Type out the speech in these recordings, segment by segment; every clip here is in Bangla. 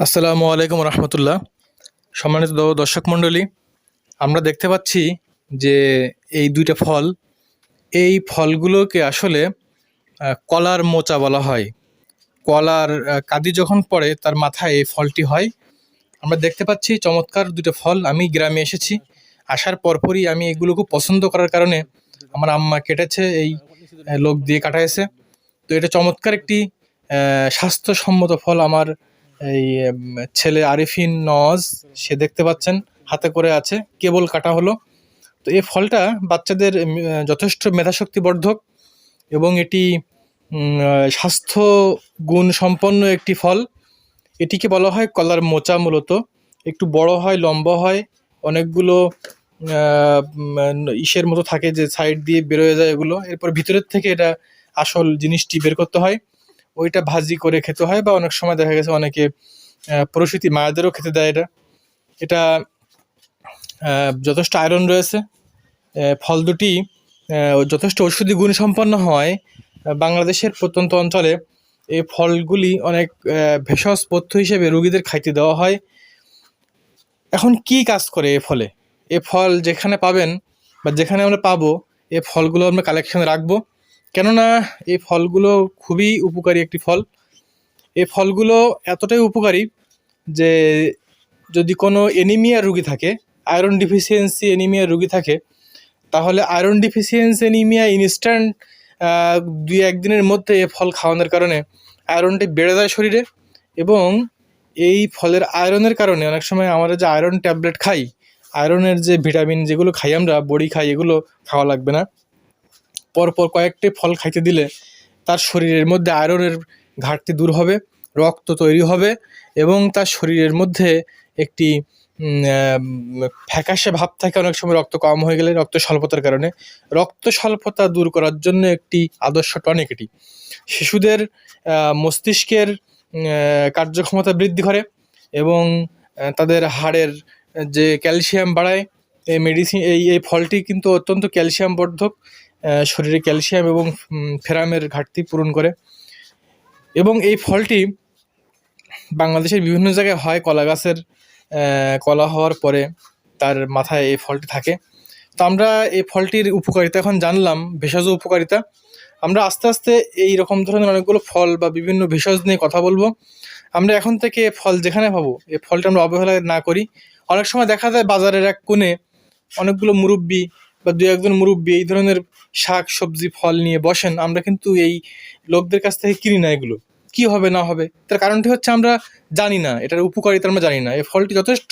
আসসালামু আলাইকুম রহমতুল্লাহ। সম্মানিত দর্শক মণ্ডলী আমরা দেখতে পাচ্ছি যে এই দুইটা ফল, এই ফলগুলোকে আসলে কলার মোচা বলা হয়। কলার কাদি যখন পড়ে, তার মাথায় এই ফলটি হয়। আমরা দেখতে পাচ্ছি চমৎকার দুটো ফল। আমি গ্রামে এসেছি। আসার পরপরই আমি এগুলো খুব পছন্দ করার কারণে আমার আম্মা কেটেছে, এই লোক দিয়ে কাটাইছে। তো এটা চমৎকার একটি স্বাস্থ্যসম্মত ফল আমার এই ছেলে আরিফিন নওয়াজ, সে দেখতে পাচ্ছেন, হাতে করে আছে, কেবল কাটা হলো। তো এই ফলটা বাচ্চাদের যথেষ্ট মেধাশক্তি বর্ধক এবং এটি স্বাস্থ্য গুণ সম্পন্ন একটি ফল। এটিকে বলা হয় কলার মোচা মূলত। একটু বড় হয়, লম্বা হয়, অনেকগুলো ইসের মতো থাকে যে সাইড দিয়ে বেরোয় যায় এগুলো। এরপর ভিতরের থেকে এটা আসল জিনিসটি বের করতে হয়। ওইটা ভাজি করে খেতে হয় বা অনেক সময় দেখা গেছে অনেকে প্রসূতি মায়েদেরও খেতে দেয় এটা। এটা যথেষ্ট আয়রন রয়েছে। ফল দুটি যথেষ্ট ঔষধি গুণ সম্পন্ন হয়। বাংলাদেশের প্রত্যন্ত অঞ্চলে এই ফলগুলি অনেক ভেষজ পথ্য হিসেবে রোগীদের খাইতে দেওয়া হয়। এখন কি কাজ করে এ ফলে? এ ফল যেখানে পাবেন বা যেখানে আমরা পাবো, এ ফলগুলো আমরা কালেকশনে রাখব। কেননা এই ফলগুলো খুবই উপকারী একটি ফল। এই ফলগুলো এতটাই উপকারী যে যদি কোনো এনিমিয়া রুগী থাকে আয়রন ডিফিসিয়েন্সি এনিমিয়া রুগী থাকে, তাহলে আয়রন ডিফিসিয়েন্সি এনিমিয়া ইনস্ট্যান্ট দুই একদিনের মধ্যে এ ফল খাওয়ানোর কারণে আয়রনটি বেড়ে যায় শরীরে এবং এই ফলের আয়রনের কারণে অনেক সময় আমরা যে আয়রন ট্যাবলেট খাই আয়রনের যে ভিটামিন যেগুলো খাই আমরা, বড়ি খাই, এগুলো খাওয়া লাগবে না। পরপর কয়েকটি ফল খাইতে দিলে তার শরীরের মধ্যে আয়রনের ঘাটতি দূর হবে, রক্ত তৈরি হবে এবং তার শরীরের মধ্যে একটি ফ্যাকাশে ভাব থাকে। অনেক সময় রক্ত কম হয়ে গেলে রক্ত স্বল্পতার কারণে। রক্ত স্বল্পতা দূর করার জন্য একটি আদর্শ টনিক এটি। শিশুদের মস্তিষ্কের কার্যক্ষমতা বৃদ্ধি করে এবং তাদের হাড়ের, যে ক্যালসিয়াম বাড়ায়, এই মেডিসিন, এই এই ফলটি কিন্তু অত্যন্ত ক্যালসিয়াম বর্ধক শরীরে ক্যালসিয়াম এবং ফেরামের ঘাটতি পূরণ করে। এবং এই ফলটি বাংলাদেশের বিভিন্ন জায়গায় হয়। কলা গাছের কলা হওয়ার পরে তার মাথায় এই ফলটি থাকে। তো আমরা এই ফলটির উপকারিতা এখন জানলাম, ভেষজ উপকারিতা। আমরা আস্তে আস্তে এই রকম ধরনের অনেকগুলো ফল বা বিভিন্ন ভেষজ নিয়ে কথা বলব। আমরা এখন থেকে ফল যেখানে পাবো, এই ফলটা আমরা অবহেলা না করি। অনেক সময় দেখা যায় বাজারের এক কোণে অনেকগুলো মুরব্বি বা দু একজন মুরব্বী এই ধরনের শাক, সবজি, ফল নিয়ে বসেন, আমরা কিন্তু এই লোকদের কাছ থেকে কিনি না এগুলো। কি হবে, না হবে? তার কারণটি হচ্ছে আমরা জানি না, এটার উপকারিতা আমরা জানি না। এই ফলটি যথেষ্ট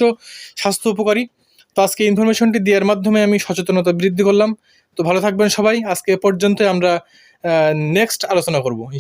স্বাস্থ্য উপকারী। তো আজকে ইনফরমেশনটি দেওয়ার মাধ্যমে আমি সচেতনতা বৃদ্ধি করলাম। তো ভালো থাকবেন সবাই। আজকে পর্যন্ত আমরা নেক্সট আলোচনা করব।